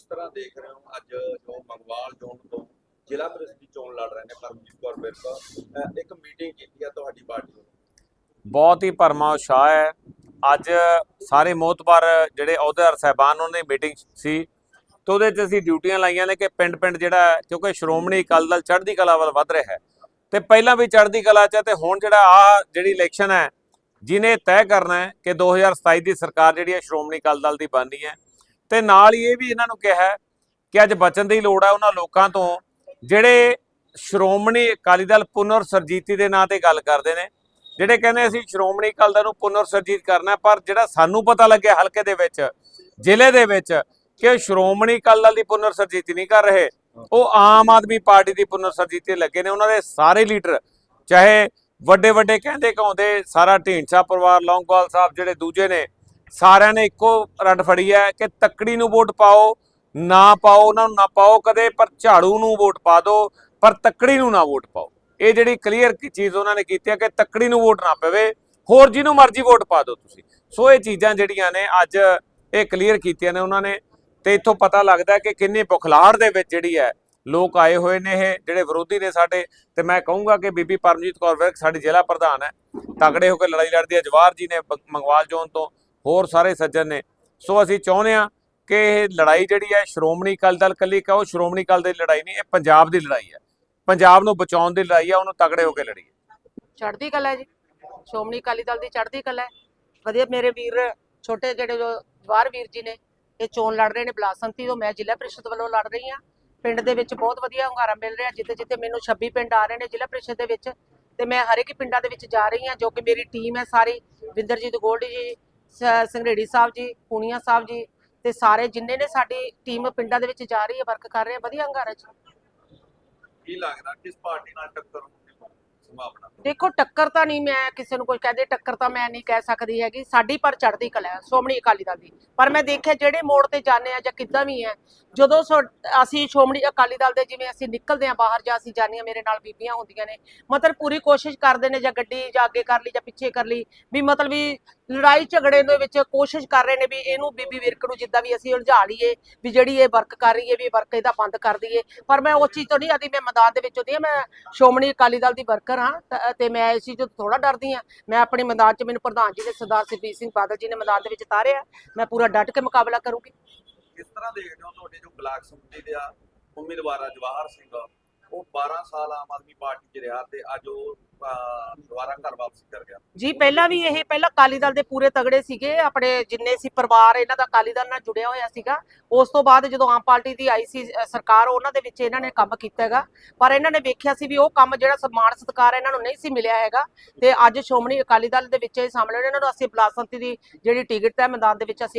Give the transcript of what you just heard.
ਕਿਸ ਤਰ੍ਹਾਂ ਦੇਖ ਰਹੇ ਹੋ, ਅੱਜ ਜੋ ਮੰਗਵਾਲ ਜ਼ੋਨ ਤੋਂ ਜ਼ਿਲ੍ਹਾ ਪ੍ਰੀਸ਼ਦ ਚੋਣ ਲੜ ਰਹੇ ਨੇ ਪਰਮਜੀਤ ਕੌਰ ਵਿਰਕ ਇੱਕ ਮੀਟਿੰਗ ਕੀਤੀ ਹੈ ਤੁਹਾਡੀ ਪਾਰਟੀ ਵੱਲੋਂ। ਬਹੁਤ ਹੀ ਭਰਮਾ ਉਤਸ਼ਾਹ ਹੈ। ਅੱਜ ਸਾਰੇ ਮੋਤਬਰ ਜਿਹੜੇ ਅਹੁਦੇਦਾਰ ਸਾਹਿਬਾਨ, ਉਹਨਾਂ ਦੀ ਮੀਟਿੰਗ ਸੀ। ਤੇ ਉਹਦੇ 'ਚ ਅਸੀਂ ਡਿਊਟੀਆਂ ਲਾਈਆਂ ਨੇ ਕਿ ਪਿੰਡ ਪਿੰਡ ਜਿਹੜਾ, ਕਿਉਂਕਿ ਸ਼੍ਰੋਮਣੀ ਅਕਾਲੀ ਦਲ ਚੜ੍ਹਦੀ ਕਲਾ ਵੱਲ ਵੱਧ ਰਿਹਾ ਹੈ। ਤੇ ਪਹਿਲਾਂ ਵੀ ਚੜ੍ਹਦੀ ਕਲਾ 'ਚ ਤੇ ਹੁਣ ਜਿਹੜਾ ਆ ਜਿਹੜੀ ਇਲੈਕਸ਼ਨ ਹੈ, ਜਿਹਨੇ ਤੈਅ ਕਰਨਾ ਹੈ ਕਿ 2027 ਦੀ ਸਰਕਾਰ ਜਿਹੜੀ ਹੈ ਸ਼੍ਰੋਮਣੀ ਅਕਾਲੀ ਦਲ ਦੀ ਬਣਨੀ ਹੈ ਤੇ ਨਾਲ ਹੀ ਇਹ ਵੀ ਇਹਨਾਂ ਨੂੰ ਕਿਹਾ ਕਿ ਅੱਜ ਬਚਨ ਦੀ ਲੋੜ ਹੈ ਉਹਨਾਂ ਲੋਕਾਂ ਤੋਂ। ਜਿਹੜੇ ਸ਼੍ਰੋਮਣੀ ਅਕਾਲੀ ਦਲ ਪੁਨਰ ਸਰਜੀਤੀ ਦੇ ਨਾਂ ਤੇ ਗੱਲ ਕਰਦੇ ਨੇ, ਜਿਹੜੇ ਕਹਿੰਦੇ ਅਸੀਂ ਸ਼੍ਰੋਮਣੀ ਅਕਾਲੀ ਦਲ ਨੂੰ ਪੁਨਰ ਸਰਜੀਤ ਕਰਨਾ ਪਰ ਜਿਹੜਾ ਸਾਨੂੰ ਪਤਾ ਲੱਗਿਆ ਹਲਕੇ ਦੇ ਵਿੱਚ, ਜ਼ਿਲ੍ਹੇ ਦੇ ਵਿੱਚ ਕਿ ਸ਼੍ਰੋਮਣੀ ਅਕਾਲੀ ਦਲ ਦੀ ਪੁਨਰ ਸਰਜੀਤੀ ਨਹੀਂ ਕਰ ਰਹੇ, ਉਹ ਆਮ ਆਦਮੀ ਪਾਰਟੀ ਦੀ ਪੁਨਰ ਸਰਜੀਤੀ ਲੱਗੇ ਨੇ। ਉਹਨਾਂ ਦੇ ਸਾਰੇ ਲੀਡਰ, ਚਾਹੇ ਵੱਡੇ ਵੱਡੇ ਕਹਿੰਦੇ ਕਹਾਉਂਦੇ ਸਾਰਾ ਢੀਂਡਸਾ ਪਰਿਵਾਰ, ਲੌਂਗਵਾਲ ਸਾਹਿਬ ਜਿਹੜੇ ਦੂਜੇ ਨੇ ਸਾਰਿਆਂ ਨੇ ਇੱਕੋ ਰੱਡ ਫੜੀ ਹੈ ਕਿ ਤੱਕੜੀ ਨੂੰ ਵੋਟ ਪਾਓ, ਨਾ ਪਾਓ, ਉਹਨਾਂ ਨੂੰ ਨਾ ਪਾਓ ਕਦੇ, ਪਰ ਝਾੜੂ ਨੂੰ ਵੋਟ ਪਾ ਦਿਓ, ਪਰ ਤੱਕੜੀ ਨੂੰ ਨਾ ਵੋਟ ਪਾਓ। ਇਹ ਜਿਹੜੀ ਕਲੀਅਰ ਚੀਜ਼ ਉਹਨਾਂ ਨੇ ਕੀਤੀ ਹੈ ਕਿ ਤੱਕੜੀ ਨੂੰ ਵੋਟ ਨਾ ਪਵੇ, ਹੋਰ ਜਿਹਨੂੰ ਮਰਜ਼ੀ ਵੋਟ ਪਾ ਦਿਓ ਤੁਸੀਂ। ਸੋ ਇਹ ਚੀਜ਼ਾਂ ਜਿਹੜੀਆਂ ਨੇ ਅੱਜ ਇਹ ਕਲੀਅਰ ਕੀਤੀਆਂ ਨੇ ਉਹਨਾਂ ਨੇ, ਤੇ ਇੱਥੋਂ ਪਤਾ ਲੱਗਦਾ ਕਿ ਕਿੰਨੀ ਬੁਖਲਾੜ ਦੇ ਵਿੱਚ ਜਿਹੜੀ ਹੈ ਲੋਕ ਆਏ ਹੋਏ ਨੇ ਇਹ, ਜਿਹੜੇ ਵਿਰੋਧੀ ਨੇ ਸਾਡੇ, ਤੇ ਮੈਂ ਕਹੂੰਗਾ ਕਿ ਬੀਬੀ ਪਰਮਜੀਤ ਕੌਰ ਵਿਰਕ ਸਾਡੀ ਜ਼ਿਲ੍ਹਾ ਪ੍ਰਧਾਨ ਹੈ। ਤਗੜੇ ਹੋ ਕੇ ਲੜਾਈ ਲੜਦੀ ਹੈ, ਜਵਾਹਰ ਜੀ ਨੇ ਮੰਗਵਾਲ ਜ਼ੋਨ ਤੋਂ ਹੋਰ ਸਾਰੇ ਸੱਜਣ ਨੇ। ਸੋ ਅਸੀਂ ਚਾਹੁੰਦੇ ਹਾਂ ਕਿ ਇਹ ਲੜਾਈ ਜਿਹੜੀ ਹੈ ਸ਼੍ਰੋਮਣੀ ਅਕਾਲੀ ਦਲ ਕੱਲੀ ਕਹੋ ਸ਼੍ਰੋਮਣੀ ਅਕਾਲੀ ਦਲ ਦੀ ਲੜਾਈ ਨਹੀਂ, ਇਹ ਪੰਜਾਬ ਦੀ ਲੜਾਈ ਹੈ। ਪੰਜਾਬ ਨੂੰ ਬਚਾਉਣ ਦੀ ਲੜਾਈ ਹੈ ਉਹਨੂੰ ਤਗੜੇ ਹੋ ਕੇ ਲੜੀਏ ਚੜ੍ਹਦੀ ਕਲਾ ਜੀ। ਸ਼੍ਰੋਮਣੀ ਅਕਾਲੀ ਦਲ ਦੀ ਚੜ੍ਹਦੀ ਕਲਾ ਵਧੀਆ ਮੇਰੇ ਵੀਰ, ਛੋਟੇ ਜਿਹੜੇ ਜੋ ਜਵਾਰ ਵੀਰ ਜੀ ਨੇ, ਇਹ ਚੋਣ ਲੜ ਰਹੇ ਨੇ ਬਲਾਸੰਤੀ ਤੋਂ। ਮੈਂ ਜ਼ਿਲ੍ਹਾ ਪ੍ਰੀਸ਼ਦ ਵੱਲੋਂ ਲੜ ਰਹੀ ਹਾਂ। ਪਿੰਡ ਦੇ ਵਿੱਚ ਬਹੁਤ ਵਧੀਆ ਹੁੰਗਾਰਾ ਮਿਲ ਰਿਹਾ ਜਿੱਥੇ ਜਿੱਥੇ ਮੈਨੂੰ 26 ਪਿੰਡ ਆ ਰਹੇ ਨੇ ਜ਼ਿਲ੍ਹਾ ਪ੍ਰੀਸ਼ਦ ਦੇ ਵਿੱਚ। ਤੇ ਮੈਂ ਹਰ ਇੱਕ ਪਿੰਡਾਂ ਦੇ ਵਿੱਚ ਜਾ ਰਹੀ ਹਾਂ, ਜੋ ਕਿ ਮੇਰੀ ਟੀਮ ਹੈ ਸਾਰੀ। ਵਿੰਦਰਜੀਤ ਗੋਲਡ ਜੀ ਸ- ਸਾਹਿਬ ਜੀ, ਪੂਨੀਆ ਸਾਹਿਬ ਜੀ ਤੇ ਸਾਰੇ ਜਿੰਨੇ ਨੇ ਸਾਡੀ ਟੀਮ ਪਿੰਡਾਂ ਦੇ ਵਿੱਚ ਜਾ ਰਹੀ ਹੈ ਵਰਕ ਕਰ ਰਹੇ ਆ ਵਧੀਆ ਹੁੰਗਾਰਾ ਜੀ। ਕੀ ਲੱਗਦਾ ਕਿਸ ਪਾਰਟੀ ਨਾਲ ਟੱਕਰ ਹੋਣ ਸੰਭਾਵਨਾ ਦੇਖੋ, ਟੱਕਰ ਤਾਂ ਨਹੀਂ ਮੈਂ ਕਿਸੇ ਨੂੰ ਕੋਈ ਕਹਦੇ, ਟੱਕਰ ਤਾਂ ਮੈਂ ਨਹੀਂ ਕਹਿ ਸਕਦੀ ਹੈਗੀ। ਸਾਡੀ ਪਰ ਚੜ੍ਹਦੀ ਕਲਾ ਹੈ, ਸ਼੍ਰੋਮਣੀ ਅਕਾਲੀ ਦਲ ਦੀ। ਪਰ ਮੈਂ ਦੇਖਿਆ, ਜਿਹੜੇ ਮੋੜ ਤੇ ਜਾਂਦੇ ਆ ਜਾਂ ਕਿੱਦਾਂ ਵੀ ਹੈ, ਜਦੋਂ ਸੋ- ਅਸੀਂ ਸ਼੍ਰੋਮਣੀ ਅਕਾਲੀ ਦਲ ਦੇ ਜਿਵੇਂ ਅਸੀਂ ਨਿਕਲਦੇ ਆ ਬਾਹਰ ਜਾਂ ਅਸੀਂ ਜਾਂਦੀਆਂ ਮੇਰੇ ਨਾਲ ਬੀਬੀਆਂ ਹੁੰਦੀਆਂ ਨੇ, ਮਤਲਬ ਪੂਰੀ ਕੋਸ਼ਿਸ਼ ਕਰਦੇ ਨੇ ਜਾਂ ਗੱਡੀ ਜਾਂ ਅੱਗੇ ਕਰ ਲਈ ਜਾਂ ਪਿੱਛੇ ਕਰ ਲਈ, ਵੀ ਮਤਲਬ ਵੀ ਲੜਾਈ ਝਗੜੇ ਦੇ ਵਿੱਚ ਕੋਸ਼ਿਸ਼ ਕਰ ਰਹੇ ਨੇ ਵੀ ਇਹਨੂੰ ਬੀਬੀ ਵਿਰਕ ਨੂੰ ਜਿੱਦਾਂ ਵੀ ਅਸੀਂ ਉਲਝਾ ਲਈਏ, ਵੀ ਜਿਹੜੀ ਇਹ ਵਰਕ ਕਰ ਰਹੀ ਹੈ, ਵੀ ਵਰਕ ਇਹਦਾ ਬੰਦ ਕਰ ਦਈਏ। ਪਰ ਮੈਂ ਉਸ ਚੀਜ਼ ਤੋਂ ਨਹੀਂ ਆਦੀ, ਮੈਂ ਮੈਦਾਨ ਦੇ ਵਿੱਚ ਹੁੰਦੀ ਹਾਂ, ਮੈਂ ਸ਼੍ਰੋਮਣੀ ਅਕਾਲੀ ਦਲ ਦੀ ਵਰਕਰ ਹਾਂ ਤ- ਤੇ ਮੈਂ ਇਸ ਚੀਜ਼ ਤੋਂ ਥੋੜਾ ਡਰਦੀ ਹਾਂ। ਮੈਂ ਆਪਣੇ ਮੈਦਾਨ 'ਚ ਮੈਨੂੰ ਪ੍ਰਧਾਨ ਜੀ ਨੇ ਸਰਦਾਰ ਸੁਖਬੀਰ ਸਿੰਘ ਬਾਦਲ ਜੀ ਨੇ ਮੈਦਾਨ ਦੇ ਵਿੱਚ ਤਾਰਿਆ। ਮੈਂ ਪੂਰਾ ਡਟ ਕੇ ਮੁਕਾਬਲਾ ਕਰੂੰਗੀ। ਕਿਸ ਤਰ੍ਹਾਂ ਦੇਖਦੇ ਹੋ ਤੁਹਾਡੇ ਜੋ ਬਲਾਕ ਸੰਮਤੀ ਦੇ ਆ, ਉਮੀਦਵਾਰ ਆ ਜਵਾਹਰ ਸਿੰਘ? ਉਹ 12 ਸਾਲ ਆਮ ਆਦਮੀ ਪਾਰਟੀ 'ਚ ਰਿਹਾ ਤੇ ਅੱਜ ਉਹ ਦੁਬਾਰਾ ਘਰ ਵਾਪਸ ਕਰ ਗਿਆ। ਜੀ, ਪਹਿਲਾਂ ਵੀ ਇਹ, ਪਹਿਲਾਂ ਅਕਾਲੀ ਦਲ ਦੇ ਪੂਰੇ ਤਗੜੇ ਸੀਗੇ, ਆਪਣੇ ਜਿੰਨੇ ਸੀ ਪਰਿਵਾਰ, ਇਹਨਾਂ ਦਾ ਅਕਾਲੀ ਦਲ ਨਾਲ ਜੁੜਿਆ ਹੋਇਆ ਸੀਗਾ। ਉਸ ਤੋਂ ਬਾਅਦ ਜਦੋਂ ਆਮ ਪਾਰਟੀ ਦੀ ਆਈ ਸੀ ਸਰਕਾਰ, ਉਹਨਾਂ ਦੇ ਵਿੱਚ ਇਹਨਾਂ ਨੇ ਕੰਮ ਕੀਤਾ ਹੈਗਾ। ਪਰ ਇਹਨਾਂ ਨੇ ਵੇਖਿਆ ਸੀ ਵੀ ਉਹ ਕੰਮ ਜਿਹੜਾ ਸਨਮਾਨ ਸਤਕਾਰ ਇਹਨਾਂ ਨੂੰ ਨਹੀਂ ਸੀ ਮਿਲਿਆ ਹੈਗਾ। ਤੇ ਅੱਜ ਸ਼੍ਰੋਮਣੀ ਅਕਾਲੀ ਦਲ ਦੇ ਵਿੱਚ ਇਹ ਸਾਹਮਣੇ ਇਹਨਾਂ ਨੂੰ ਅਸੀਂ ਬਲਾਸੰਤੀ ਦੀ ਜਿਹੜੀ ਟਿਕਟ ਹੈ ਮੈਦਾਨ ਦੇ ਵਿੱਚ ਅਸੀਂ